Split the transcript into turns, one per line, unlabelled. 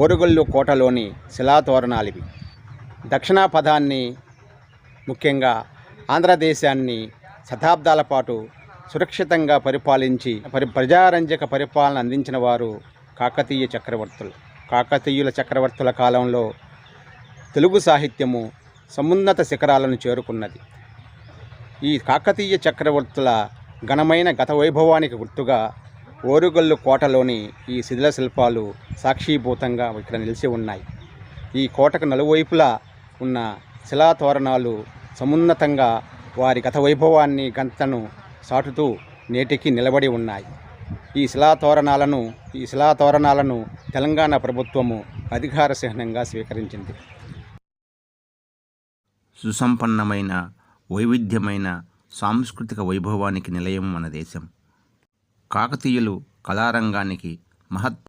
ఓరుగల్లు కోటలోని శిలాతోరణాలివి. దక్షిణా పదాన్ని ముఖ్యంగా ఆంధ్రదేశాన్ని శతాబ్దాల పాటు సురక్షితంగా పరిపాలించి పరి ప్రజారంజక పరిపాలన అందించిన వారు కాకతీయ చక్రవర్తులు. కాకతీయుల చక్రవర్తుల కాలంలో తెలుగు సాహిత్యము సమున్నత శిఖరాలను చేరుకున్నది. ఈ కాకతీయ చక్రవర్తుల ఘనమైన గత వైభవానికి గుర్తుగా ఓరుగల్లు కోటలోని ఈ శిథిల శిల్పాలు సాక్షీభూతంగా ఇక్కడ నిలిచి ఉన్నాయి. ఈ కోటకు నలువైపులా ఉన్న శిలాతోరణాలు సమున్నతంగా వారి గత వైభవాన్ని గంతను సాటుతూ నేటికి నిలబడి ఉన్నాయి. ఈ శిలాతోరణాలను ఈ శిలాతోరణాలను తెలంగాణ ప్రభుత్వము అధికార చిహ్నంగా స్వీకరించింది.
సుసంపన్నమైన వైవిధ్యమైన సాంస్కృతిక వైభవానికి నిలయం మన దేశం. కాకతీయులు కళారంగానికి మహత్